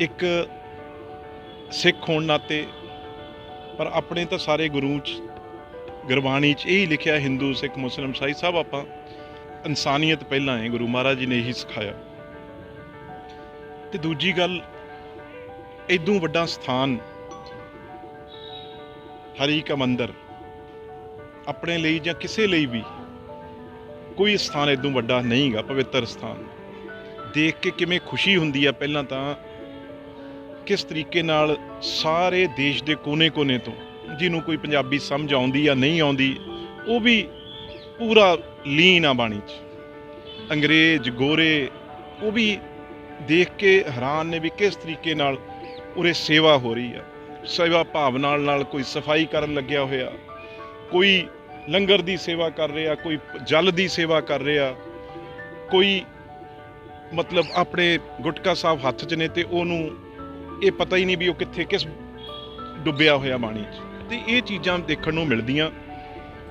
ਇੱਕ ਸਿੱਖ ਹੋਣ ਨਾਤੇ, ਪਰ ਆਪਣੇ ਤਾਂ ਸਾਰੇ ਗੁਰੂ ਚ, ਗੁਰਬਾਣੀ ਚ ਇਹੀ ਲਿਖਿਆ ਹਿੰਦੂ, ਸਿੱਖ, ਮੁਸਲਮ ਸਾਈ ਸਭ ਆਪਾਂ ਇਨਸਾਨੀਅਤ ਪਹਿਲਾਂ ਹੈ, ਗੁਰੂ ਮਹਾਰਾਜ ਜੀ ਨੇ ਇਹੀ ਸਿਖਾਇਆ। ਤੇ ਦੂਜੀ ਗੱਲ ਇਦੋਂ ਵੱਡਾ ਸਥਾਨ, ਹਰੀ ਕਾ ਮੰਦਰ, ਆਪਣੇ ਲਈ ਜਾਂ ਕਿਸੇ ਲਈ ਵੀ, ਕੋਈ ਸਥਾਨ ਇਦੋਂ ਵੱਡਾ ਨਹੀਂਗਾ, ਪਵਿੱਤਰ ਸਥਾਨ। ਦੇਖ ਕੇ ਕਿਵੇਂ ਖੁਸ਼ੀ ਹੁੰਦੀ ਆ, ਪਹਿਲਾਂ ਤਾਂ ਕਿਸ ਤਰੀਕੇ ਨਾਲ ਸਾਰੇ ਦੇਸ਼ ਦੇ ਕੋਨੇ-ਕੋਨੇ ਤੋਂ, ਜਿਹਨੂੰ ਕੋਈ ਪੰਜਾਬੀ ਸਮਝ ਆਉਂਦੀ ਜਾਂ ਨਹੀਂ ਆਉਂਦੀ, ਉਹ ਵੀ ਪੂਰਾ ਲੀਨ ਆ ਬਾਣੀ 'ਚ। ਅੰਗਰੇਜ਼, ਗੋਰੇ, ਉਹ ਵੀ ਦੇਖ ਕੇ ਹੈਰਾਨ ਨੇ ਵੀ ਕਿਸ ਤਰੀਕੇ ਨਾਲ ਉਰੇ ਸੇਵਾ ਹੋ ਰਹੀ ਆ। ਸੇਵਾ ਭਾਵ ਨਾਲ ਨਾਲ ਕੋਈ ਸਫ਼ਾਈ ਕਰਨ ਲੱਗਿਆ ਹੋਇਆ, ਕੋਈ ਲੰਗਰ ਦੀ ਸੇਵਾ ਕਰ ਰਿਹਾ, ਕੋਈ ਜਲ ਦੀ ਸੇਵਾ ਕਰ ਰਿਹਾ, ਕੋਈ ਮਤਲਬ ਆਪਣੇ ਗੁਟਕਾ ਸਾਹਿਬ ਹੱਥ 'ਚ ਨੇ ਤੇ ਉਹਨੂੰ ਇਹ ਪਤਾ ਹੀ ਨਹੀਂ ਵੀ ਉਹ ਕਿੱਥੇ ਕਿਸ ਡੁੱਬਿਆ ਹੋਇਆ ਬਾਣੀ 'ਚ। ਤੇ ਇਹ ਚੀਜ਼ਾਂ ਦੇਖਣ ਨੂੰ ਮਿਲਦੀਆਂ।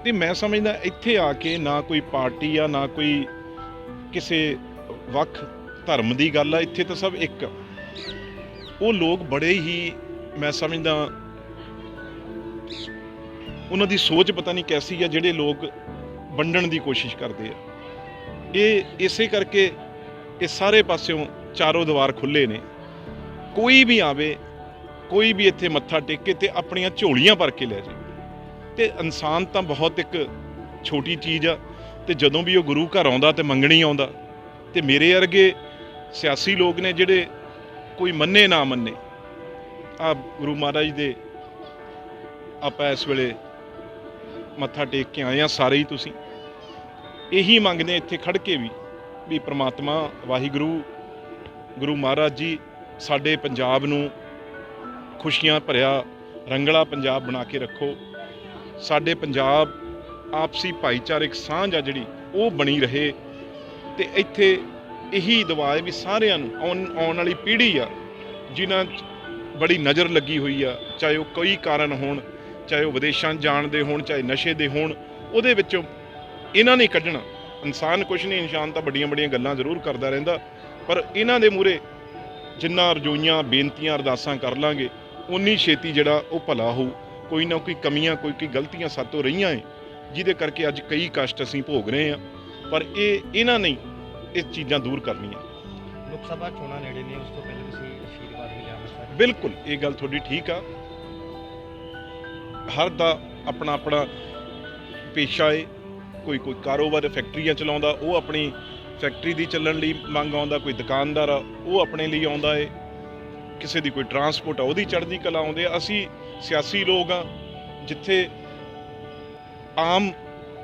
ਤੇ ਮੈਂ ਸਮਝਦਾ ਇੱਥੇ ਆ ਕੇ ਨਾ ਕੋਈ ਪਾਰਟੀ ਆ, ਨਾ ਕੋਈ ਕਿਸੇ ਵੱਖ ਧਰਮ ਦੀ ਗੱਲ ਆ, ਇੱਥੇ ਤਾਂ ਸਭ ਇੱਕ। ਉਹ ਲੋਕ ਬੜੇ ਹੀ, ਮੈਂ ਸਮਝਦਾ, ਉਹਨਾਂ ਦੀ ਸੋਚ ਪਤਾ ਨਹੀਂ ਕੈਸੀ ਆ, ਜਿਹੜੇ ਲੋਕ ਵੰਡਣ ਦੀ ਕੋਸ਼ਿਸ਼ ਕਰਦੇ ਆ। ਇਹ ਇਸੇ ਕਰਕੇ ਇਹ ਸਾਰੇ ਪਾਸਿਓਂ ਚਾਰੋਂ ਦੀਵਾਰ ਖੁੱਲੇ ਨੇ। ਕੋਈ ਵੀ ਆਵੇ, ਕੋਈ ਵੀ ਇੱਥੇ ਮੱਥਾ ਟੇਕ ਕੇ ਤੇ ਆਪਣੀਆਂ ਝੋਲੀਆਂ ਭਰ ਕੇ ਲੈ ਜਾਵੇ। ਤੇ ਇਨਸਾਨ ਤਾਂ ਬਹੁਤ ਇੱਕ ਛੋਟੀ ਚੀਜ਼ ਆ ਤੇ ਜਦੋਂ ਵੀ ਉਹ ਗੁਰੂ ਘਰ ਆਉਂਦਾ ਤੇ ਮੰਗਣੀ ਆਉਂਦਾ, ਤੇ ਮੇਰੇ ਵਰਗੇ ਸਿਆਸੀ ਲੋਕ ਨੇ ਜਿਹੜੇ ਕੋਈ ਮੰਨੇ ਨਾ ਮੰਨੇ ਆ ਗੁਰੂ ਮਹਾਰਾਜ ਦੇ ਆਪਾਂ ਇਸ ਵੇਲੇ ਮੱਥਾ ਟੇਕ ਕੇ ਆਏ ਆ ਸਾਰੇ ਹੀ ਤੁਸੀਂ। ਇਹੀ ਮੰਗਦੇ ਇੱਥੇ ਖੜ ਕੇ ਵੀ ਵੀ ਪ੍ਰਮਾਤਮਾ, ਵਾਹਿਗੁਰੂ, ਗੁਰੂ ਮਹਾਰਾਜ ਜੀ ਸਾਡੇ ਪੰਜਾਬ ਨੂੰ ਖੁਸ਼ੀਆਂ ਭਰਿਆ ਰੰਗਲਾ ਪੰਜਾਬ ਬਣਾ ਕੇ ਰੱਖੋ। ਸਾਡੇ ਪੰਜਾਬ ਆਪਸੀ ਭਾਈਚਾਰਕ ਸਾਂਝ ਆ ਜਿਹੜੀ, ਉਹ ਬਣੀ ਰਹੇ। ਤੇ ਇੱਥੇ ਇਹੀ ਦੁਆ ਹੈ ਵੀ ਸਾਰਿਆਂ ਨੂੰ ਆਉਣ ਆਉਣ ਵਾਲੀ ਪੀੜ੍ਹੀ ਆ, ਜਿਨ੍ਹਾਂ 'ਚ ਬੜੀ ਨਜ਼ਰ ਲੱਗੀ ਹੋਈ ਆ, ਚਾਹੇ ਉਹ ਕੋਈ ਕਾਰਨ ਹੋਣ, ਚਾਹੇ ਉਹ ਵਿਦੇਸ਼ਾਂ ਜਾਣ ਦੇ ਹੋਣ, ਚਾਹੇ ਨਸ਼ੇ ਦੇ ਹੋਣ, ਉਹਦੇ ਵਿੱਚੋਂ ਇਹਨਾਂ ਨੇ ਕੱਢਣਾ। ਇਨਸਾਨ ਕੁਛ ਨਹੀਂ, ਇਨਸਾਨ ਤਾਂ ਵੱਡੀਆਂ ਵੱਡੀਆਂ ਗੱਲਾਂ ਜ਼ਰੂਰ ਕਰਦਾ ਰਹਿੰਦਾ, ਪਰ ਇਹਨਾਂ ਦੇ ਮੂਰੇ ਜਿੰਨਾ ਰਜੋਈਆਂ ਬੇਨਤੀਆਂ ਅਰਦਾਸਾਂ ਕਰ ਲਾਂਗੇ ਉਨੀ ਛੇਤੀ ਜਿਹੜਾ ਉਹ ਭਲਾ ਹੋਊ। ਕੋਈ ਨਾ ਕੋਈ ਕਮੀਆਂ ਕੋਈ ਕੋਈ ਗਲਤੀਆਂ ਸਾਤੋਂ ਰਹੀਆਂ ਏ ਜਿਹਦੇ ਕਰਕੇ ਅੱਜ ਕਈ ਕਸ਼ਟ ਅਸੀਂ ਭੋਗ ਰਹੇ ਹਾਂ ਪਰ ਇਹ ਇਹਨਾਂ ਨਹੀਂ ਇਹ ਚੀਜ਼ਾਂ ਦੂਰ ਕਰਨੀਆਂ। ਲੋਕ ਸਭਾ ਚੋਣਾਂ ਨੇੜੇ ਨੇ ਉਸ ਤੋਂ ਪਹਿਲੇ ਤੁਸੀਂ ਅਸ਼ੀਰਵਾਦ ਵੀ ਲਿਆ ਅੰਮ੍ਰਿਤਸਰ ਬਿਲਕੁਲ ਇਹ ਗੱਲ ਤੁਹਾਡੀ ਠੀਕ ਆ। ਹਰ ਦਾ ਆਪਣਾ ਆਪਣਾ ਪੇਸ਼ਾ ਏ ਕੋਈ ਕੋਈ ਕਾਰੋਬਾਰ ਫੈਕਟਰੀਆਂ ਚਲਾਉਂਦਾ ਉਹ ਆਪਣੀ ਫੈਕਟਰੀ ਦੀ ਚੱਲਣ ਲਈ ਮੰਗ ਆਉਂਦਾ ਕੋਈ ਦੁਕਾਨਦਾਰ ਆ ਉਹ ਆਪਣੇ ਲਈ ਆਉਂਦਾ ਏ। ਕਿਸੇ ਦੀ ਕੋਈ ਟਰਾਂਸਪੋਰਟ ਆ ਉਹਦੀ ਚੜ੍ਹਦੀ ਕਲਾ ਆਉਂਦੇ ਆ। ਅਸੀਂ ਸਿਆਸੀ ਲੋਕ ਆ ਜਿੱਥੇ ਆਮ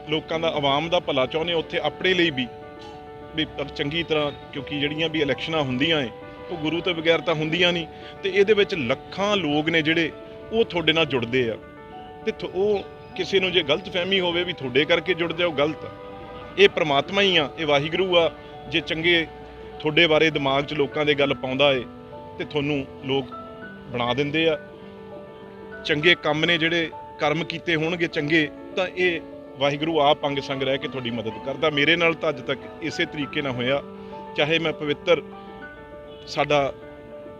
ਲੋਕਾਂ ਦਾ ਆਵਾਮ ਦਾ ਭਲਾ ਚਾਹੁੰਦੇ ਉੱਥੇ ਆਪਣੇ ਲਈ ਵੀ ਵੀ ਚੰਗੀ ਤਰ੍ਹਾਂ ਕਿਉਂਕਿ ਜਿਹੜੀਆਂ ਵੀ ਇਲੈਕਸ਼ਨਾਂ ਹੁੰਦੀਆਂ ਏ ਉਹ ਗੁਰੂ ਤੋਂ ਬਗੈਰ ਤਾਂ ਹੁੰਦੀਆਂ ਨਹੀਂ। ਤੇ ਇਹਦੇ ਵਿੱਚ ਲੱਖਾਂ ਲੋਕ ਨੇ ਜਿਹੜੇ ਉਹ ਤੁਹਾਡੇ ਨਾਲ ਜੁੜਦੇ ਆ। ਤੇ ਉਹ ਕਿਸੇ ਨੂੰ ਜੇ ਗਲਤ ਫਹਿਮੀ ਹੋਵੇ ਵੀ ਤੁਹਾਡੇ ਕਰਕੇ ਜੁੜਦੇ ਆ, ਉਹ ਗਲਤ ਆ। ਇਹ ਪ੍ਰਮਾਤਮਾ ਹੀ ਆ, ਇਹ ਵਾਹਿਗੁਰੂ ਆ, ਜੇ ਚੰਗੇ ਤੁਹਾਡੇ ਬਾਰੇ ਦਿਮਾਗ 'ਚ ਲੋਕਾਂ ਦੇ ਗੱਲ ਪਾਉਂਦਾ ਏ, ਤੇ ਤੁਹਾਨੂੰ ਲੋਕ ਬਣਾ ਦਿੰਦੇ ਆ। ਚੰਗੇ ਕੰਮ ਨੇ ਜਿਹੜੇ ਕਰਮ ਕੀਤੇ ਹੋਣਗੇ ਚੰਗੇ, ਤਾਂ ਇਹ ਵਾਹਿਗੁਰੂ ਆਪ ਅੰਗ ਸੰਗ ਰਹਿ ਕੇ ਤੁਹਾਡੀ ਮਦਦ ਕਰਦਾ। ਮੇਰੇ ਨਾਲ ਤਾਂ ਅੱਜ ਤੱਕ ਇਸੇ ਤਰੀਕੇ ਨਾਲ ਹੋਇਆ। ਚਾਹੇ ਮੈਂ ਪਵਿੱਤਰ ਸਾਡਾ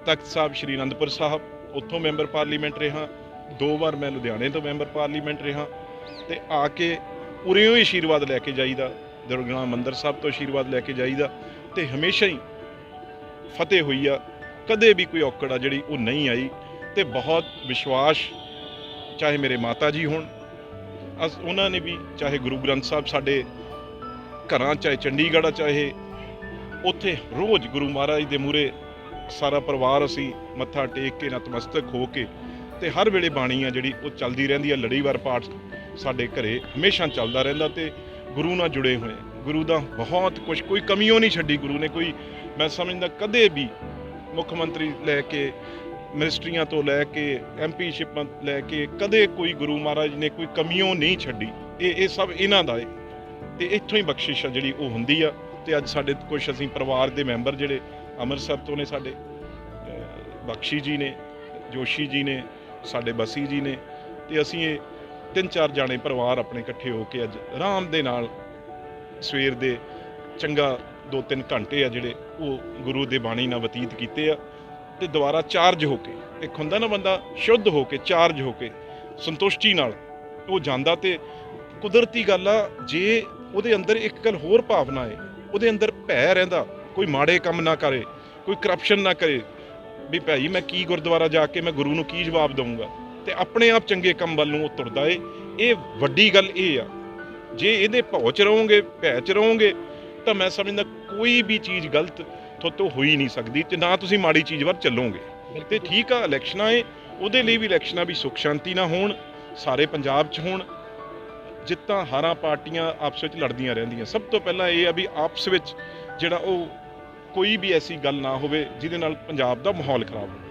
ਤਖਤ ਸਾਹਿਬ ਸ਼੍ਰੀ ਅਨੰਦਪੁਰ ਸਾਹਿਬ, ਉੱਥੋਂ ਮੈਂਬਰ ਪਾਰਲੀਮੈਂਟ ਰਿਹਾ, ਦੋ ਵਾਰ ਮੈਂ ਲੁਧਿਆਣੇ ਤੋਂ ਮੈਂਬਰ ਪਾਰਲੀਮੈਂਟ ਰਿਹਾ, ਤੇ ਆ ਕੇ ਉਰਿਓਂ ਹੀ ਆਸ਼ੀਰਵਾਦ ਲੈ ਕੇ ਜਾਈਦਾ ਦੁਰਗਾਣਾ ਮੰਦਰ ਸਾਹਿਬ ਤੋਂ ਆਸ਼ੀਰਵਾਦ ਲੈ ਕੇ ਜਾਈਦਾ ਤੇ ਹਮੇਸ਼ਾ ਹੀ ਫਤਿਹ ਹੋਈ ਆ, ਕਦੇ ਵੀ ਕੋਈ ਔਕੜ ਆ ਜਿਹੜੀ ਉਹ ਨਹੀਂ ਆਈ ਤੇ ਬਹੁਤ ਵਿਸ਼ਵਾਸ, ਚਾਹੇ ਮੇਰੇ ਮਾਤਾ ਜੀ ਹੋਣ, ਅਸ, ਉਹਨਾਂ ਨੇ ਵੀ, ਚਾਹੇ ਗੁਰੂ ਗ੍ਰੰਥ ਸਾਹਿਬ ਸਾਡੇ ਘਰਾਂ, ਚਾਹੇ ਚੰਡੀਗੜ੍ਹ ਆ ਚਾਹੇ ਉੱਥੇ ਰੋਜ਼ ਗੁਰੂ ਮਹਾਰਾਜ ਦੇ ਮੂਰੇ ਸਾਰਾ ਪਰਿਵਾਰ ਅਸੀਂ ਮੱਥਾ ਟੇਕ ਕੇ ਨਤਮਸਤਕ ਹੋ ਕੇ ਤੇ ਹਰ ਵੇਲੇ ਬਾਣੀ ਆ ਜਿਹੜੀ ਉਹ ਚੱਲਦੀ ਰਹਿੰਦੀ ਆ, ਲੜੀਵਾਰ ਪਾਠ ਸਾਡੇ ਘਰੇ ਹਮੇਸ਼ਾ ਚੱਲਦਾ ਰਹਿੰਦਾ ਤੇ ਗੁਰੂ ਨਾਲ ਜੁੜੇ ਹੋਏ ਗੁਰੂ ਦਾ ਬਹੁਤ ਕੁਝ ਕੋਈ ਕਮੀਓ ਨਹੀਂ ਛੱਡੀ ਗੁਰੂ ਨੇ, ਕੋਈ ਮੈਂ ਸਮਝਦਾ ਕਦੇ ਵੀ ਮੁੱਖ ਮੰਤਰੀ ਲੈ ਕੇ, ਮਿਨਿਸਟਰੀਆਂ ਤੋਂ ਲੈ ਕੇ ਐਮਪੀਸ਼ਿਪਾਂ ਲੈ ਕੇ ਕਦੇ ਕੋਈ ਗੁਰੂ ਮਹਾਰਾਜ ਨੇ ਕੋਈ ਕਮੀਓ ਨਹੀਂ ਛੱਡੀ। ਇਹ ਇਹ ਸਭ ਇਹਨਾਂ ਦਾ ਏ। ਤੇ ਇੱਥੋਂ ਹੀ ਬਖਸ਼ਿਸ਼ ਆ ਜਿਹੜੀ ਉਹ ਹੁੰਦੀ ਆ। ਤੇ ਅੱਜ ਸਾਡੇ ਕੁਝ ਅਸੀਂ ਪਰਿਵਾਰ ਦੇ ਮੈਂਬਰ ਜਿਹੜੇ ਅੰਮ੍ਰਿਤਸਰ ਤੋਂ ਨੇ ਸਾਡੇ ਬਖਸ਼ੀ ਜੀ ਨੇ, ਜੋਸ਼ੀ ਜੀ ਨੇ, ਸਾਡੇ ਬਸੀ ਜੀ ਨੇ, ਤੇ ਅਸੀਂ ਇਹ ਤਿੰਨ ਚਾਰ ਜਾਣੇ ਪਰਿਵਾਰ ਆਪਣੇ ਇਕੱਠੇ ਹੋ ਕੇ ਅੱਜ ਆਰਾਮ ਦੇ ਨਾਲ ਸਵੇਰ ਦੇ ਚੰਗਾ ਦੋ ਤਿੰਨ ਘੰਟੇ ਆ ਜਿਹੜੇ ਉਹ ਗੁਰੂ ਦੇ ਬਾਣੀ ਨਾਲ ਬਤੀਤ ਕੀਤੇ ਆ ਤੇ ਦੁਬਾਰਾ ਚਾਰਜ ਹੋ ਕੇ, ਇੱਕ ਹੁੰਦਾ ਨਾ ਬੰਦਾ ਸ਼ੁੱਧ ਹੋ ਕੇ, ਚਾਰਜ ਹੋ ਕੇ, ਸੰਤੁਸ਼ਟੀ ਨਾਲ ਉਹ ਜਾਂਦਾ ਤੇ ਕੁਦਰਤੀ ਗੱਲ ਆ, ਜੇ ਉਹਦੇ ਅੰਦਰ ਇੱਕ ਗੱਲ ਹੋਰ ਭਾਵਨਾ ਹੈ ਉਹਦੇ ਅੰਦਰ ਭੈ ਰਹਿੰਦਾ, ਕੋਈ ਮਾੜੇ ਕੰਮ ਨਾ ਕਰੇ, ਕੋਈ ਕਰਪਸ਼ਨ ਨਾ ਕਰੇ, ਵੀ ਭਾਈ ਮੈਂ ਕੀ ਗੁਰਦੁਆਰਾ ਜਾ ਕੇ ਮੈਂ ਗੁਰੂ ਨੂੰ ਕੀ ਜਵਾਬ ਦਊਂਗਾ? ਤੇ ਆਪਣੇ ਆਪ ਚੰਗੇ ਕੰਮ ਵੱਲ ਨੂੰ ਉਹ ਤੁਰਦਾ ਏ। ਇਹ ਵੱਡੀ ਗੱਲ ਇਹ ਆ ਜੇ ਇਹਦੇ ਭੌ ਚ ਰਹੋਗੇ ਭੈ ਚ ਰਹੋਗੇ ਤਾਂ ਮੈਂ ਸਮਝਦਾ ਕੋਈ ਵੀ ਚੀਜ਼ ਗਲਤ ਤੁਹਾਤੋਂ ਹੋ ਹੀ ਨਹੀਂ ਸਕਦੀ ਤੇ ਨਾ ਤੁਸੀਂ ਮਾੜੀ ਚੀਜ਼ ਵੱਲ ਚੱਲੋਗੇ। ਤੇ ਠੀਕ ਆ ਇਲੈਕਸ਼ਨਾਂ ਏ ਉਹਦੇ ਲਈ ਵੀ ਇਲੈਕਸ਼ਨਾਂ ਵੀ ਸੁਖ ਸ਼ਾਂਤੀ ਨਾਲ ਹੋਣ ਸਾਰੇ ਪੰਜਾਬ 'ਚ ਹੋਣ ਜਿੱਤਾਂ ਹਾਰਾਂ ਪਾਰਟੀਆਂ ਆਪਸ ਵਿੱਚ ਲੜਦੀਆਂ ਰਹਿੰਦੀਆਂ। ਸਭ ਤੋਂ ਪਹਿਲਾਂ ਇਹ ਆ ਵੀ ਆਪਸ ਵਿੱਚ ਜਿਹੜਾ ਉਹ ਕੋਈ ਵੀ ਐਸੀ ਗੱਲ ਨਾ ਹੋਵੇ ਜਿਹਦੇ ਨਾਲ ਪੰਜਾਬ ਦਾ ਮਾਹੌਲ ਖਰਾਬ ਹੋਵੇ।